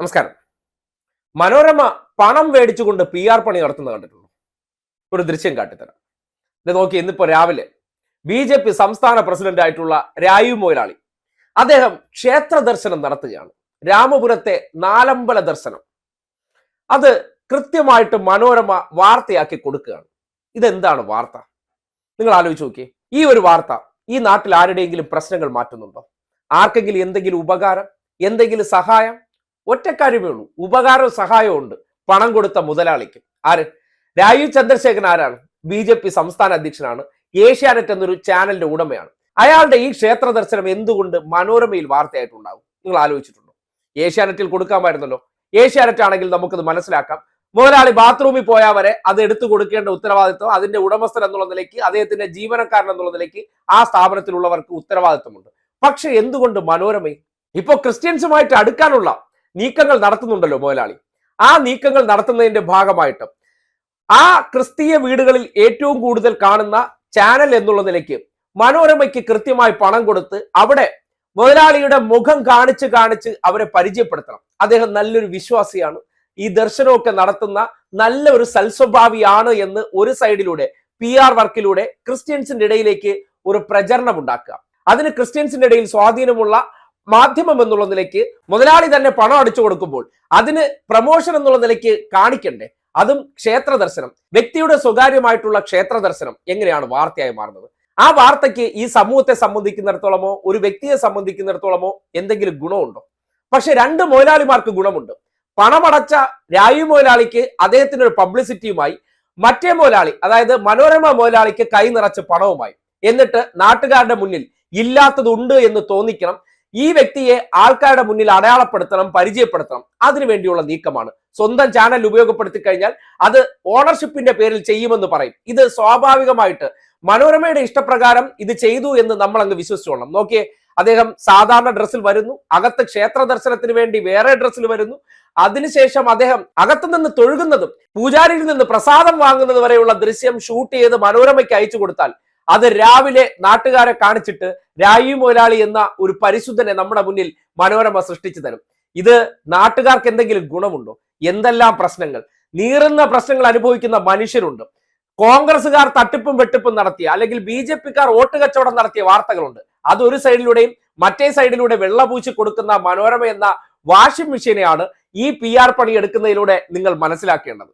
നമസ്കാരം. മനോരമ പണം മേടിച്ചുകൊണ്ട് പി ആർ പണി നടത്തുന്ന കണ്ടിട്ടുണ്ടോ? ഒരു ദൃശ്യം കാട്ടിത്തരാം. ഇത് നോക്കി ഇന്നിപ്പോ രാവിലെ ബി ജെ പി സംസ്ഥാന പ്രസിഡന്റ് ആയിട്ടുള്ള രായു മൊയിലാളി അദ്ദേഹം ക്ഷേത്ര ദർശനം നടത്തുകയാണ്. രാമപുരത്തെ നാലമ്പല ദർശനം. അത് കൃത്യമായിട്ട് മനോരമ വാർത്തയാക്കി കൊടുക്കുകയാണ്. ഇതെന്താണ് വാർത്ത? നിങ്ങൾ ആലോചിച്ച് നോക്കിയേ. ഈ ഒരു വാർത്ത ഈ നാട്ടിൽ ആരുടെയെങ്കിലും പ്രശ്നങ്ങൾ മാറ്റുന്നുണ്ടോ? ആർക്കെങ്കിലും എന്തെങ്കിലും ഉപകാരം? എന്തെങ്കിലും സഹായം? ഒറ്റ കാര്യമേ ഉള്ളൂ. ഉപകാരവും സഹായവും ഉണ്ട്. പണം കൊടുത്ത മുതലാളിക്ക്. ആര്? രാജീവ് ചന്ദ്രശേഖരൻ ആരാണ്? ബി ജെ പി സംസ്ഥാന അധ്യക്ഷനാണ്. ഏഷ്യാനെറ്റ് എന്നൊരു ചാനലിന്റെ ഉടമയാണ്. അയാളുടെ ഈ ക്ഷേത്ര ദർശനം എന്തുകൊണ്ട് മനോരമയിൽ വാർത്തയായിട്ടുണ്ടാകും നിങ്ങൾ ആലോചിച്ചിട്ടുണ്ടോ? ഏഷ്യാനെറ്റിൽ കൊടുക്കാമായിരുന്നല്ലോ. ഏഷ്യാനെറ്റ് ആണെങ്കിൽ നമുക്കത് മനസ്സിലാക്കാം. മുതലാളി ബാത്റൂമിൽ പോയാൽ വരെ അത് എടുത്തു കൊടുക്കേണ്ട ഉത്തരവാദിത്വം അതിന്റെ ഉടമസ്ഥൻ എന്നുള്ള നിലയ്ക്ക് അദ്ദേഹത്തിന്റെ ജീവനക്കാരൻ എന്നുള്ള നിലയ്ക്ക് ആ സ്ഥാപനത്തിലുള്ളവർക്ക് ഉത്തരവാദിത്വമുണ്ട്. പക്ഷെ എന്തുകൊണ്ട് മനോരമയിൽ? ഇപ്പോൾ ക്രിസ്ത്യൻസുമായിട്ട് അടുക്കാനുള്ള നീക്കങ്ങൾ നടത്തുന്നുണ്ടല്ലോ മുതലാളി. ആ നീക്കങ്ങൾ നടത്തുന്നതിന്റെ ഭാഗമായിട്ട് ആ ക്രിസ്തീയ വീടുകളിൽ ഏറ്റവും കൂടുതൽ കാണുന്ന ചാനൽ എന്നുള്ള നിലയ്ക്ക് മനോരമയ്ക്ക് കൃത്യമായി പണം കൊടുത്ത് അവിടെ മുതലാളിയുടെ മുഖം കാണിച്ച് കാണിച്ച് അവരെ പരിചയപ്പെടുത്തണം. അദ്ദേഹം നല്ലൊരു വിശ്വാസിയാണ്. ഈ ദർശനമൊക്കെ നടത്തുന്ന നല്ല ഒരു സൽസ്വഭാവിയാണ് എന്ന് ഒരു സൈഡിലൂടെ പി ആർ വർക്കിലൂടെ ക്രിസ്ത്യൻസിന്റെ ഇടയിലേക്ക് ഒരു പ്രചരണം ഉണ്ടാക്കുക. അതിന് ക്രിസ്ത്യൻസിന്റെ ഇടയിൽ സ്വാധീനമുള്ള മാധ്യമം എന്നുള്ള നിലയ്ക്ക് മുതലാളി തന്നെ പണം അടിച്ചു കൊടുക്കുമ്പോൾ അതിന് പ്രമോഷൻ എന്നുള്ള നിലയ്ക്ക് കാണിക്കണ്ടേ? അതും ക്ഷേത്ര ദർശനം. വ്യക്തിയുടെ സ്വകാര്യമായിട്ടുള്ള ക്ഷേത്ര ദർശനം എങ്ങനെയാണ് വാർത്തയായി മാറുന്നത്? ആ വാർത്തയ്ക്ക് ഈ സമൂഹത്തെ സംബന്ധിക്കുന്നിടത്തോളമോ ഒരു വ്യക്തിയെ സംബന്ധിക്കുന്നിടത്തോളമോ എന്തെങ്കിലും ഗുണമുണ്ടോ? പക്ഷെ രണ്ട് മുതലാളിമാർക്ക് ഗുണമുണ്ട്. പണമടച്ച രായു മുതലാളിക്ക് അദ്ദേഹത്തിന് ഒരു പബ്ലിസിറ്റിയുമായി മറ്റേ മുതലാളി അതായത് മനോരമ മുതലാളിക്ക് കൈ നിറച്ച് പണവുമായി. എന്നിട്ട് നാട്ടുകാരുടെ മുന്നിൽ ഇല്ലാത്തതുണ്ട് എന്ന് തോന്നിക്കണം. ഈ വ്യക്തിയെ ആൾക്കാരുടെ മുന്നിൽ അടയാളപ്പെടുത്തണം പരിചയപ്പെടുത്തണം. അതിനുവേണ്ടിയുള്ള നീക്കമാണ്. സ്വന്തം ചാനൽ ഉപയോഗപ്പെടുത്തി കഴിഞ്ഞാൽ അത് ഓണർഷിപ്പിന്റെ പേരിൽ ചെയ്യുമെന്ന് പറയും. ഇത് സ്വാഭാവികമായിട്ട് മനോരമയുടെ ഇഷ്ടപ്രകാരം ഇത് ചെയ്തു എന്ന് നമ്മൾ അങ്ങ് വിശ്വസിച്ചോളണം. നോക്കിയേ അദ്ദേഹം സാധാരണ ഡ്രസ്സിൽ വരുന്നു അകത്ത് ക്ഷേത്ര ദർശനത്തിന് വേണ്ടി വേറെ ഡ്രസ്സിൽ വരുന്നു. അതിനുശേഷം അദ്ദേഹം അകത്തു നിന്ന് തൊഴുകുന്നതും പൂജാരിയിൽ നിന്ന് പ്രസാദം വാങ്ങുന്നത് വരെയുള്ള ദൃശ്യം ഷൂട്ട് ചെയ്ത് മനോരമയ്ക്ക് അയച്ചു കൊടുത്താൽ അത് രാവിലെ നാട്ടുകാരെ കാണിച്ചിട്ട് രായി മുതലാളി എന്ന ഒരു പരിശുദ്ധനെ നമ്മുടെ മുന്നിൽ മനോരമ സൃഷ്ടിച്ചു തരും. ഇത് നാട്ടുകാർക്ക് എന്തെങ്കിലും ഗുണമുണ്ടോ? എന്തെല്ലാം പ്രശ്നങ്ങൾ? നീറുന്ന പ്രശ്നങ്ങൾ അനുഭവിക്കുന്ന മനുഷ്യരുണ്ട്. കോൺഗ്രസുകാർ തട്ടിപ്പും വെട്ടിപ്പും നടത്തിയ അല്ലെങ്കിൽ ബി ജെ പിക്കാർ വോട്ട് കച്ചവടം നടത്തിയ വാർത്തകളുണ്ട്. അത് ഒരു സൈഡിലൂടെയും മറ്റേ സൈഡിലൂടെ വെള്ളപൂച്ചി കൊടുക്കുന്ന മനോരമ എന്ന വാഷിംഗ് മെഷീനെയാണ് ഈ പി ആർ പണി എടുക്കുന്നതിലൂടെ നിങ്ങൾ മനസ്സിലാക്കേണ്ടത്.